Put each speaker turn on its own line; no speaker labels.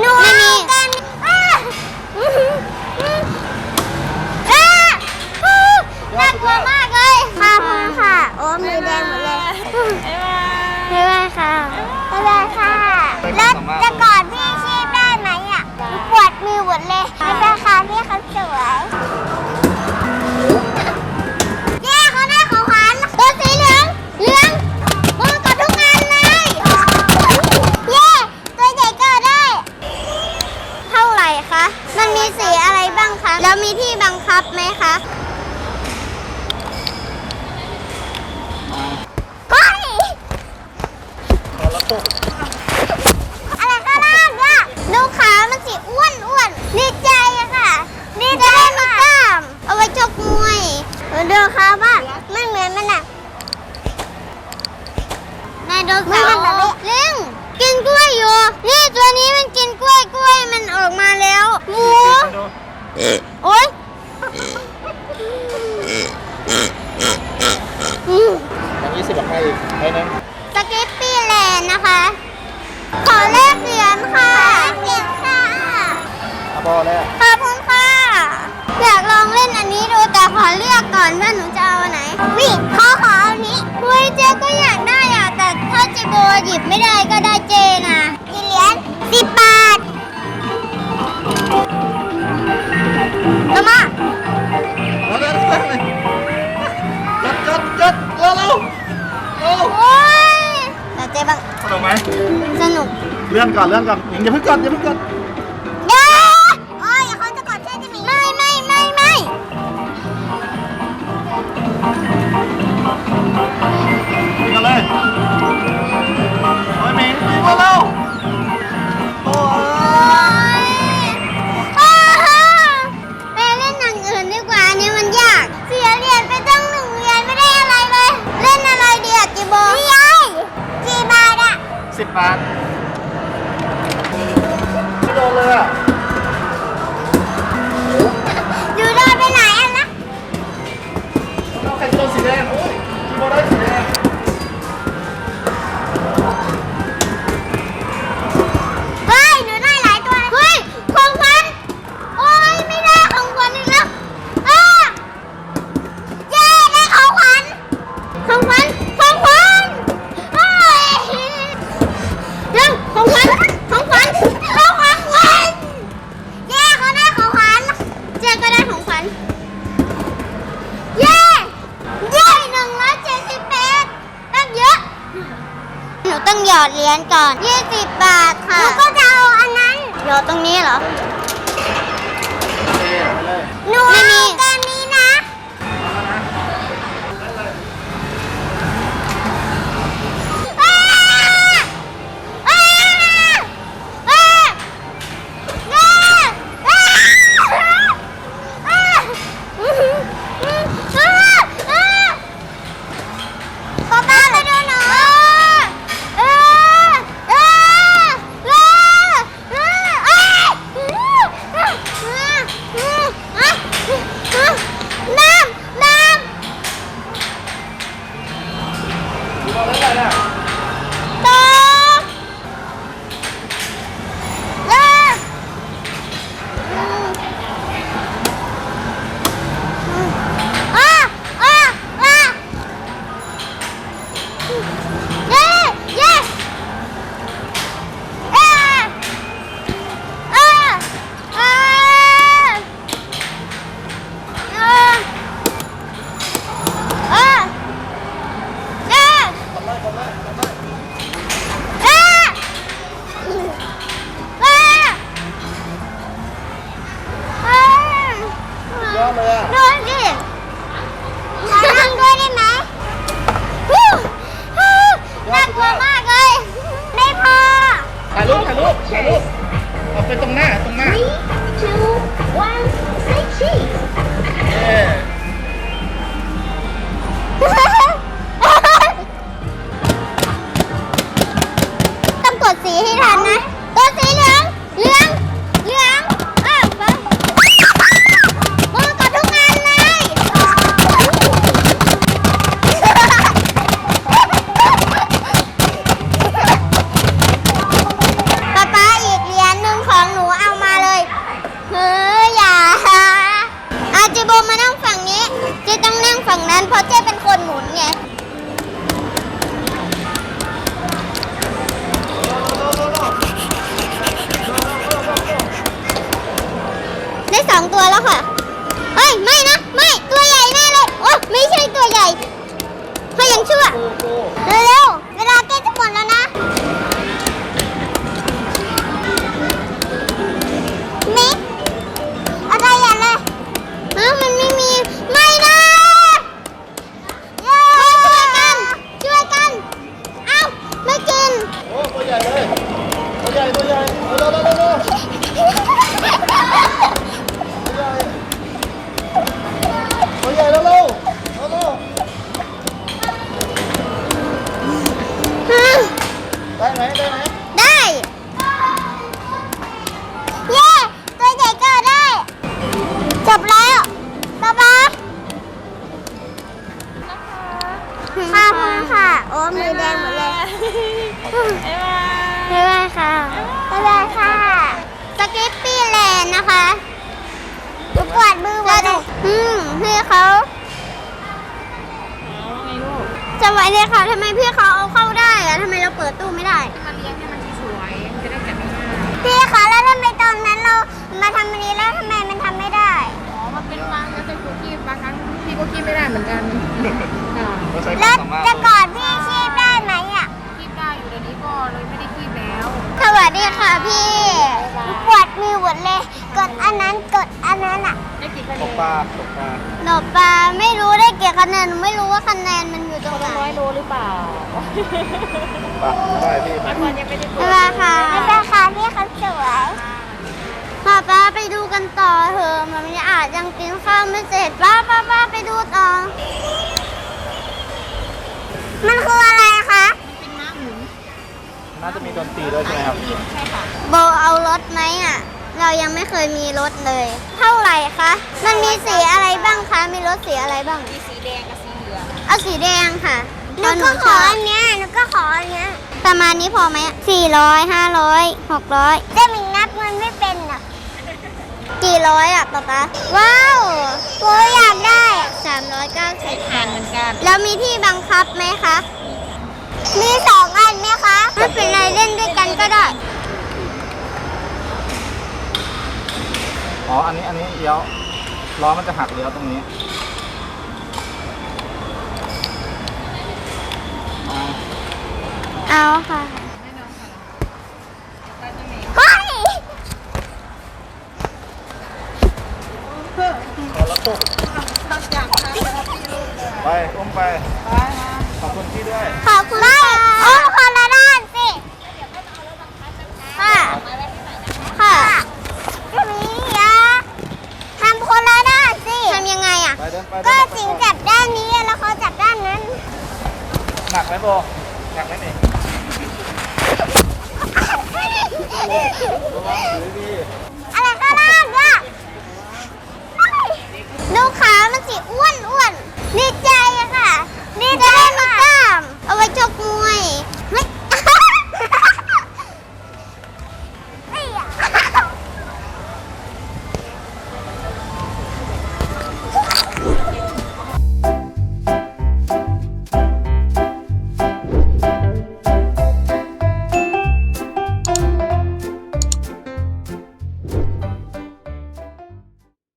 หนูไม่มีกันอ้าอ้าน่ากลัวมากเลยค่ะคุณค่ะ โอ้มือแดงหมดเลยบ๊ายบายค่ะบ๊ายบายค่ะ แล้วจะกอดพี่ชีพได้ไหมอะหนูปวดมือหมดเลยบ๊ายบายค่ะพี่เขาสวย โอ๊ยอืมอั
นนี้สิบกับใครอีกใครนึง
สกิปปี้แลนด์นะคะ ขอแลกเหรียญค่ะเหรียญค่ะ
อาบอแล้ว
ขอบคุณค่ะ อยากลองเล่นอันนี้ดูแต่ขอเลือกก่อนว่าหนูจะเอาอันไหนวิเขาขอเอาอันนี้เฮ้ยเจ๊ก็อยากได้อะแต่ถ้าเจโบหยิบไม่ได้ก็ได้ ตมา
แล้วเดินเดินเลยจัดจัดจัดเร็วเร็วเร็ว
โอ้ยแต่เจ๊บ้าง
สนุกไหม
สนุก
เลื่อนก่อนเลื่อน
สิบบาท
ไม่โดนเลยอะ
อยู่โดนไปไหนอะนะ
เอาใครโดนสีแดงโอ้ย ด
เหรียญก่อน 20 บาทค่ะหนูก็จะเอาอันนั้นหยอดตรงนี้เหรอ
โอ คีย์บ
ลูกออ
ก
ไปตรงหน้า
ตรงหน้า three two one say cheese ได้ไหมได้ไหม
ได้ เย้ ตัวใหญ่ก็ได้ จบแล้วป๊าป๊าค่ะคุณค่ะ โอ้มือแดงหมดเลยบ๊ายบายค่ะบ๊ายบายค่ะ สกิปปี้แลนด์นะคะดูกวาดมือไว้เลยอืมพี่เขาจะไว้เลยค่ะทำไมพี่เขาเอาเข้าได้ อะทำไมเราเปิดตู้ไม่ได้
น
นั้น
กดอันนั้
นอะ
ได้กี่คะแน
ตก
น
ปลาตกปลา
หนบปลาไม่รู้ได้กี่คะแนนหนูไม่รู้ว่าคะแนนมันอยู่ตรงไหน
ร้อยโลหรือเปล่า
ปลาได้พี่
บางคนยังไม่ได้ตัว
บ๊ายบายค่ะบ๊ายบายค่ะพี่เขาสวยป้าป้าไปดูกันต่อเถอะมันยังอาจยังกินข้าวไม่เสร็จป้าป้าป้าไปดูต่อ มันคืออะไรคะ
เป็นน้ำหมุน
น่าจะมีดนตรีด้วยใช่ไหมครับ
ใช่ค่ะ
โบเอารถไหมอะ เรายังไม่เคยมีรถเลย เท่าไหร่คะ มันมีสีอะไรบ้างคะ มีรถสีอะไรบ้าง
มีสีแดงกับสีเหลือง
เอาสีแดงค่ะหนูก็ขออันเนี้ยหนูก็ขออันเนี้ยประมาณนี้พอไหมสี่ร้อยห้าร้อยหกร้อยแต่มิงนับเงินไม่เป็นอะกี่ร้อยอะป๊าป๊าว้าวโบอยากได้สามร้อยเก้าสิบ
ทานเหมือนกัน
แล้วมีที่บังคับไหมคะ มีสองอันไหมคะ ไม่เป็นไรเล่นด้วยกันก็ได้
อ๋อ อันนี้ อันนี้เลี้ยวล้อมันจะหักเลี้ยวตรงนี้อ๋อ
เอาค่ะ
ไม่น้องค่ะไปที่ไหน
เฮ้ย
ขอละตก
ต้องจากทางไปรับที่ลูกเลย
ไปอุ้มไป
ไปนะ
ขอบคุณพี่ด้วย
ขอบคุณค่ะโอ้คนละด้านสิ ค่ะ ค่ะนี่ยะทำคนละด้านสิ ทำยังไงอะ
ไปเดินไป
ก็
เดินไป
สิงจับด้านนี้แล้วเขาจับด้านนั้น
หนักไหมโบหนักไหมนี่ระวังถือดี
อะไรก็ลากอะดูขามันสิอ้วนอ้วนดีใจอะค่ะ ดีใจมีกล้าม เอาไว้ชกมวย